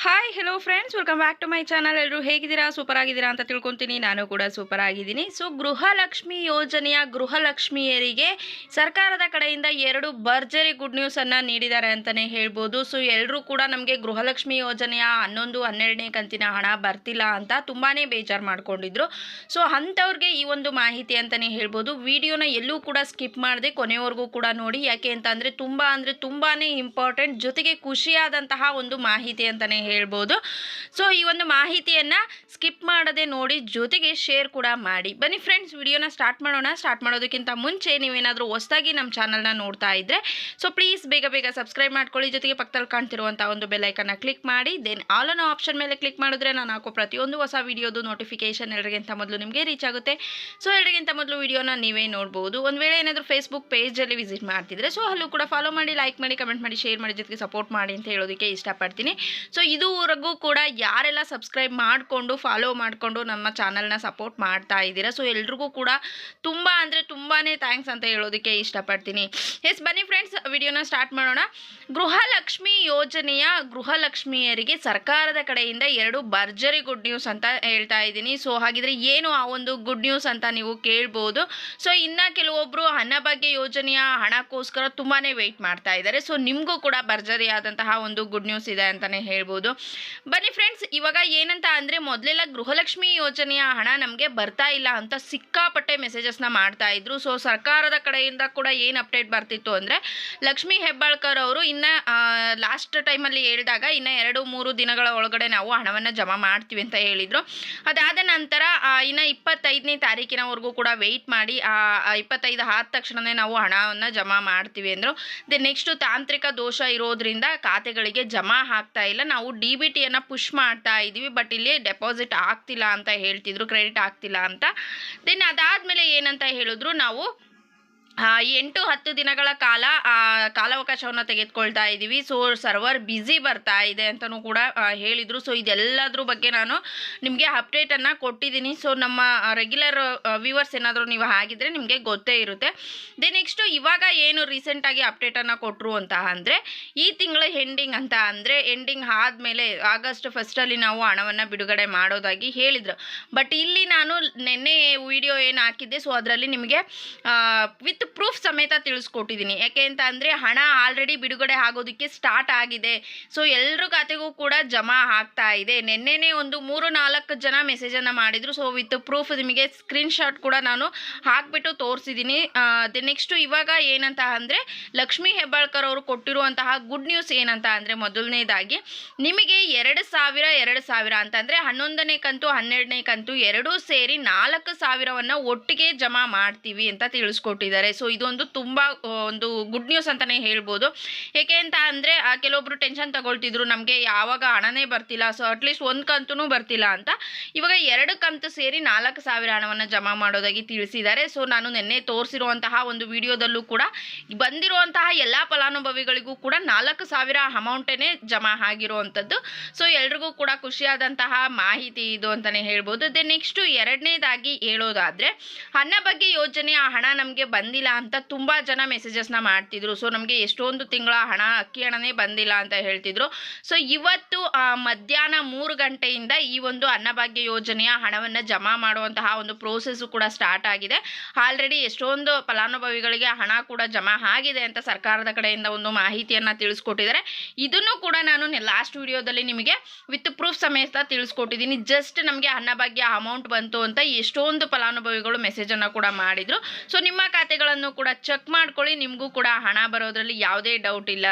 Hi hello friends welcome back to my channel ಎಲ್ಲರೂ ಹೇಗಿದ್ದೀರಾ? Super ಆಗಿದ್ದೀರಾ ಅಂತ ತಿಳ್ಕೊತೀನಿ. ನಾನು ಕೂಡ ಸೂಪರ್ ಆಗಿದ್ದೀನಿ. ಸೊ ಗೃಹಲಕ್ಷ್ಮಿ ಯೋಜನೆಯ ಗೃಹಲಕ್ಷ್ಮಿಯರಿಗೆ ಸರ್ಕಾರದ ಕಡೆಯಿಂದ ಎರಡು ಭರ್ಜರಿ ಗುಡ್ ನ್ಯೂಸನ್ನು ನೀಡಿದ್ದಾರೆ ಅಂತಲೇ ಹೇಳ್ಬೋದು. ಸೊ ಎಲ್ಲರೂ ಕೂಡ ನಮಗೆ ಗೃಹಲಕ್ಷ್ಮಿ ಯೋಜನೆಯ ಹನ್ನೊಂದು, ಹನ್ನೆರಡನೇ ಕಂತಿನ ಹಣ ಬರ್ತಿಲ್ಲ ಅಂತ ತುಂಬಾ ಬೇಜಾರು ಮಾಡ್ಕೊಂಡಿದ್ರು. ಸೊ ಅಂಥವ್ರಿಗೆ ಈ ಒಂದು ಮಾಹಿತಿ ಅಂತಲೇ ಹೇಳ್ಬೋದು. ವಿಡಿಯೋನ ಎಲ್ಲೂ ಕೂಡ ಸ್ಕಿಪ್ ಮಾಡದೆ ಕೊನೆಯವರೆಗೂ ಕೂಡ ನೋಡಿ. ಯಾಕೆ ಅಂತ ಅಂದರೆ ತುಂಬ ಅಂದರೆ ತುಂಬಾ ಇಂಪಾರ್ಟೆಂಟ್ ಜೊತೆಗೆ ಖುಷಿಯಾದಂತಹ ಒಂದು ಮಾಹಿತಿ ಅಂತಲೇ ಹೇಳ್ಬೋದು. ಸೊ ಈ ಒಂದು ಮಾಹಿತಿಯನ್ನು ಸ್ಕಿಪ್ ಮಾಡದೆ ನೋಡಿ ಜೊತೆಗೆ ಶೇರ್ ಕೂಡ ಮಾಡಿ. ಬನ್ನಿ ಫ್ರೆಂಡ್ಸ್ ವಿಡಿಯೋನ ಸ್ಟಾರ್ಟ್ ಮಾಡೋಣ. ಸ್ಟಾರ್ಟ್ ಮಾಡೋದಕ್ಕಿಂತ ಮುಂಚೆ ನೀವೇನಾದರೂ ಹೊಸದಾಗಿ ನಮ್ಮ ಚಾನಲ್ನ ನೋಡ್ತಾ ಇದ್ದರೆ ಸೊ ಪ್ಲೀಸ್ ಬೇಗ ಬೇಗ ಸಬ್ಸ್ಕ್ರೈಬ್ ಮಾಡ್ಕೊಳ್ಳಿ. ಜೊತೆಗೆ ಪಕ್ಕದಲ್ಲಿ ಕಾಣ್ತಿರುವಂಥ ಒಂದು ಬೆಲ್ಲೈಕನ್ನ ಕ್ಲಿಕ್ ಮಾಡಿ. ದೆನ್ ಆಲ್ ಅನ್ನೋ ಆಪ್ಷನ್ ಮೇಲೆ ಕ್ಲಿಕ್ ಮಾಡಿದ್ರೆ ನಾನು ಹಾಕೋ ಪ್ರತಿಯೊಂದು ಹೊಸ ವಿಡಿಯೋದು ನೋಟಿಫಿಕೇಶನ್ ಎಲ್ರಿಗಿಂತ ಮೊದಲು ನಿಮಗೆ ರೀಚ್ ಆಗುತ್ತೆ. ಸೊ ಎಲ್ಲರಿಗಿಂತ ಮೊದಲು ವಿಡಿಯೋನ ನೀವೇ ನೋಡ್ಬೋದು. ಒಂದು ವೇಳೆ ಏನಾದರೂ ಫೇಸ್ಬುಕ್ ಪೇಜಲ್ಲಿ ವಿಸಿಟ್ ಮಾಡ್ತಿದ್ರೆ ಸೊ ಅಲ್ಲೂ ಕೂಡ ಫಾಲೋ ಮಾಡಿ ಲೈಕ್ ಮಾಡಿ ಕಮೆಂಟ್ ಮಾಡಿ ಶೇರ್ ಮಾಡಿ, ಜೊತೆಗೆ ಸಪೋರ್ಟ್ ಮಾಡಿ ಅಂತ ಹೇಳೋದಕ್ಕೆ ಇಷ್ಟಪಡ್ತೀನಿ. ಸೊ ಇದುವರೆಗೂ ಕೂಡ ಯಾರೆಲ್ಲ ಸಬ್ಸ್ಕ್ರೈಬ್ ಮಾಡಿಕೊಂಡು ಫಾಲೋ ಮಾಡಿಕೊಂಡು ನಮ್ಮ ಚಾನಲ್ನ ಸಪೋರ್ಟ್ ಮಾಡ್ತಾ ಇದ್ದೀರಾ? ಸೊ ಎಲ್ರಿಗೂ ಕೂಡ ತುಂಬ ಅಂದರೆ ತುಂಬಾ ಥ್ಯಾಂಕ್ಸ್ ಅಂತ ಹೇಳೋದಕ್ಕೆ ಇಷ್ಟಪಡ್ತೀನಿ. ಎಸ್ ಬನ್ನಿ ಫ್ರೆಂಡ್ಸ್ ವಿಡಿಯೋನ ಸ್ಟಾರ್ಟ್ ಮಾಡೋಣ. ಗೃಹಲಕ್ಷ್ಮಿ ಯೋಜನೆಯ ಗೃಹಲಕ್ಷ್ಮಿಯರಿಗೆ ಸರ್ಕಾರದ ಕಡೆಯಿಂದ ಎರಡು ಭರ್ಜರಿ ಗುಡ್ ನ್ಯೂಸ್ ಅಂತ ಹೇಳ್ತಾ ಇದ್ದೀನಿ. ಸೊ ಹಾಗಿದ್ರೆ ಏನು ಆ ಒಂದು ಗುಡ್ ನ್ಯೂಸ್ ಅಂತ ನೀವು ಕೇಳ್ಬೋದು. ಸೊ ಇನ್ನು ಕೆಲವೊಬ್ಬರು ಅನ್ನಭಾಗ್ಯ ಯೋಜನೆಯ ಹಣಕ್ಕೋಸ್ಕರ ತುಂಬಾ ವೆಯ್ಟ್ ಮಾಡ್ತಾ ಇದ್ದಾರೆ. ಸೊ ನಿಮಗೂ ಕೂಡ ಭರ್ಜರಿಯಾದಂತಹ ಒಂದು ಗುಡ್ ನ್ಯೂಸ್ ಇದೆ ಅಂತಲೇ ಹೇಳ್ಬೋದು. ಬನ್ನಿ ಫ್ರೆಂಡ್ಸ್ ಇವಾಗ ಏನಂತ ಅಂದರೆ ಮೊದಲೆಲ್ಲ ಗೃಹಲಕ್ಷ್ಮಿ ಯೋಜನೆಯ ಹಣ ನಮಗೆ ಬರ್ತಾ ಇಲ್ಲ ಅಂತ ಸಿಕ್ಕಾಪಟ್ಟೆ ಮೆಸೇಜಸ್ನ ಮಾಡ್ತಾ ಇದ್ರು. ಸೊ ಸರ್ಕಾರದ ಕಡೆಯಿಂದ ಕೂಡ ಏನು ಅಪ್ಡೇಟ್ ಬರ್ತಿತ್ತು ಅಂದರೆ ಲಕ್ಷ್ಮೀ ಹೆಬ್ಬಾಳ್ಕರ್ ಅವರು ಇನ್ನು ಲಾಸ್ಟ್ ಟೈಮಲ್ಲಿ ಹೇಳಿದಾಗ ಇನ್ನು ಎರಡು, ಮೂರು ದಿನಗಳ ಒಳಗಡೆ ನಾವು ಹಣವನ್ನು ಜಮಾ ಮಾಡ್ತೀವಿ ಅಂತ ಹೇಳಿದರು. ಅದಾದ ನಂತರ ಇನ್ನು ಇಪ್ಪತ್ತೈದನೇ ತಾರೀಕಿನವರೆಗೂ ಕೂಡ ವೆಯ್ಟ್ ಮಾಡಿ ಇಪ್ಪತ್ತೈದು ಆದ ತಕ್ಷಣವೇ ನಾವು ಹಣವನ್ನು ಜಮಾ ಮಾಡ್ತೀವಿ ಅಂದರು. ದೆ ನೆಕ್ಸ್ಟು ತಾಂತ್ರಿಕ ದೋಷ ಇರೋದ್ರಿಂದ ಖಾತೆಗಳಿಗೆ ಜಮಾ ಆಗ್ತಾ ಇಲ್ಲ. ನಾವು ಡಿ ಬಿ ಟಿಯನ್ನು ಪುಷ್ ಮಾಡ್ತಾ ಇದ್ದೀವಿ ಬಟ್ ಇಲ್ಲಿ ಡೆಪಾಸಿಟ್ ಆಗ್ತಿಲ್ಲ ಅಂತ ಹೇಳ್ತಿದ್ರು, ಕ್ರೆಡಿಟ್ ಆಗ್ತಿಲ್ಲ ಅಂತ. ದೆನ್ ಅದಾದಮೇಲೆ ಏನಂತ ಹೇಳಿದ್ರು, ನಾವು ಎಂಟು ಹತ್ತು ದಿನಗಳ ಕಾಲ ಕಾಲಾವಕಾಶವನ್ನು ತೆಗೆದುಕೊಳ್ತಾ ಇದ್ದೀವಿ ಸೊ ಸರ್ವರ್ ಬ್ಯುಸಿ ಬರ್ತಾ ಇದೆ ಅಂತಲೂ ಕೂಡ ಹೇಳಿದರು. ಸೊ ಇದೆಲ್ಲದ್ರ ಬಗ್ಗೆ ನಾನು ನಿಮಗೆ ಅಪ್ಡೇಟನ್ನು ಕೊಟ್ಟಿದ್ದೀನಿ ಸೊ ನಮ್ಮ ರೆಗ್ಯುಲರ್ ವ್ಯೂವರ್ಸ್ ಏನಾದರೂ ನೀವು ಆಗಿದ್ರೆ ನಿಮಗೆ ಗೊತ್ತೇ ಇರುತ್ತೆ. ದೆ ನೆಕ್ಸ್ಟು ಇವಾಗ ಏನು ರೀಸೆಂಟಾಗಿ ಅಪ್ಡೇಟನ್ನು ಕೊಟ್ಟರು ಅಂತ ಅಂದರೆ, ಈ ತಿಂಗಳ ಎಂಡಿಂಗ್ ಅಂತ ಅಂದರೆ ಎಂಡಿಂಗ್ ಆದಮೇಲೆ ಆಗಸ್ಟ್ ಫಸ್ಟಲ್ಲಿ ನಾವು ಹಣವನ್ನು ಬಿಡುಗಡೆ ಮಾಡೋದಾಗಿ ಹೇಳಿದರು. ಬಟ್ ಇಲ್ಲಿ ನಾನು ನಿನ್ನೆ ವಿಡಿಯೋ ಏನು ಹಾಕಿದ್ದೆ ಸೊ ಅದರಲ್ಲಿ ನಿಮಗೆ ವಿತ್ ಪ್ರೂಫ್ ಸಮೇತ ತಿಳಿಸ್ಕೊಟ್ಟಿದ್ದೀನಿ ಯಾಕೆ ಅಂತ ಅಂದರೆ ಹಣ ಆಲ್ರೆಡಿ ಬಿಡುಗಡೆ ಆಗೋದಕ್ಕೆ ಸ್ಟಾರ್ಟ್ ಆಗಿದೆ. ಸೊ ಎಲ್ಲರ ಖಾತೆಗೂ ಕೂಡ ಜಮಾ ಆಗ್ತಾ ಇದೆ. ನಿನ್ನೆನೇ ಒಂದು ಮೂರು ನಾಲ್ಕು ಜನ ಮೆಸೇಜನ್ನು ಮಾಡಿದರು. ಸೊ ವಿತ್ ಪ್ರೂಫ್ ನಿಮಗೆ ಸ್ಕ್ರೀನ್ಶಾಟ್ ಕೂಡ ನಾನು ಹಾಕ್ಬಿಟ್ಟು ತೋರಿಸಿದ್ದೀನಿ ನೆಕ್ಸ್ಟು ಇವಾಗ ಏನಂತ ಅಂದರೆ ಲಕ್ಷ್ಮೀ ಹೆಬ್ಬಾಳ್ಕರ್ ಅವರು ಕೊಟ್ಟಿರುವಂತಹ ಗುಡ್ ನ್ಯೂಸ್ ಏನಂತ ಅಂದರೆ ಮೊದಲನೇದಾಗಿ ನಿಮಗೆ ಎರಡು ಸಾವಿರ ಎರಡು ಸಾವಿರ ಅಂತಂದರೆ ಹನ್ನೊಂದನೇ ಕಂತು, ಹನ್ನೆರಡನೇ ಕಂತು ಎರಡೂ ಸೇರಿ ನಾಲ್ಕು ಸಾವಿರವನ್ನು ಒಟ್ಟಿಗೆ ಜಮಾ ಮಾಡ್ತೀವಿ ಅಂತ ತಿಳಿಸ್ಕೊಟ್ಟಿದ್ದಾರೆ. ಸೊ ಇದೊಂದು ತುಂಬ ಒಂದು ಗುಡ್ ನ್ಯೂಸ್ ಅಂತಲೇ ಹೇಳ್ಬೋದು. ಏಕೆ ಅಂತ ಅಂದರೆ ಕೆಲವೊಬ್ರು ಟೆನ್ಷನ್ ತಗೊಳ್ತಿದ್ರು, ನಮಗೆ ಯಾವಾಗ ಹಣನೇ ಬರ್ತಿಲ್ಲ ಸೊ ಅಟ್ಲೀಸ್ಟ್ ಒಂದು ಕಂತೂ ಬರ್ತಿಲ್ಲ ಅಂತ. ಇವಾಗ ಎರಡು ಕಂತು ಸೇರಿ ನಾಲ್ಕು ಸಾವಿರ ಹಣವನ್ನು ಜಮಾ ಮಾಡೋದಾಗಿ ತಿಳಿಸಿದ್ದಾರೆ. ಸೊ ನಾನು ನಿನ್ನೆ ತೋರಿಸಿರುವಂತಹ ಒಂದು ವಿಡಿಯೋದಲ್ಲೂ ಕೂಡ, ಬಂದಿರುವಂತಹ ಎಲ್ಲ ಫಲಾನುಭವಿಗಳಿಗೂ ಕೂಡ ನಾಲ್ಕು ಸಾವಿರ ಅಮೌಂಟೇ ಜಮಾ ಆಗಿರುವಂಥದ್ದು. ಸೊ ಎಲ್ರಿಗೂ ಕೂಡ ಖುಷಿಯಾದಂತಹ ಮಾಹಿತಿ ಇದು ಅಂತಲೇ ಹೇಳ್ಬೋದು. ದೆನ್ ನೆಕ್ಸ್ಟು ಎರಡನೇದಾಗಿ ಹೇಳೋದಾದರೆ, ಹಣ ಬಗ್ಗೆ ಯೋಜನೆ, ಆ ಹಣ ನಮಗೆ ಬಂದಿಲ್ಲ ಅಂತ ತುಂಬ ಜನ ಮೆಸೇಜಸ್ನ ಮಾಡ್ತಿದ್ರು. ಸೊ ನಮಗೆ ಎಷ್ಟೊಂದು ತಿಂಗಳ ಹಣ, ಅಕ್ಕಿ ಹಣನೇ ಬಂದಿಲ್ಲ ಅಂತ ಹೇಳ್ತಿದ್ರು. ಸೊ ಇವತ್ತು ಮಧ್ಯಾಹ್ನ ಮೂರು ಗಂಟೆಯಿಂದ ಈ ಒಂದು ಅನ್ನಭಾಗ್ಯ ಯೋಜನೆಯ ಹಣವನ್ನು ಜಮಾ ಮಾಡುವಂತಹ ಒಂದು ಪ್ರೋಸೆಸ್ಸು ಕೂಡ ಸ್ಟಾರ್ಟ್ ಆಗಿದೆ. ಆಲ್ರೆಡಿ ಎಷ್ಟೊಂದು ಫಲಾನುಭವಿಗಳಿಗೆ ಹಣ ಕೂಡ ಜಮಾ ಆಗಿದೆ ಅಂತ ಸರ್ಕಾರದ ಕಡೆಯಿಂದ ಒಂದು ಮಾಹಿತಿಯನ್ನು ತಿಳಿಸ್ಕೊಟ್ಟಿದ್ದಾರೆ. ಇದನ್ನು ಕೂಡ ನಾನು ಲಾಸ್ಟ್ ವಿಡಿಯೋದಲ್ಲಿ ನಿಮಗೆ ವಿತ್ ಪ್ರೂಫ್ ಸಮೇತ ತಿಳಿಸ್ಕೊಟ್ಟಿದ್ದೀನಿ. ಜಸ್ಟ್ ನಮಗೆ ಅನ್ನಭಾಗ್ಯ ಅಮೌಂಟ್ ಬಂತು ಅಂತ ಎಷ್ಟೊಂದು ಫಲಾನುಭವಿಗಳು ಮೆಸೇಜನ್ನು ಕೂಡ ಮಾಡಿದರು. ಸೊ ನಿಮ್ಮ ಖಾತೆಗಳನ್ನು ಕೂಡ ಚೆಕ್ ಮಾಡ್ಕೊಳ್ಳಿ ನಿಮಗೂ ಕೂಡ ಹಣ ಬರೋದ್ರಲ್ಲಿ ಯಾವುದೇ ಡೌಟ್ ಇಲ್ಲ.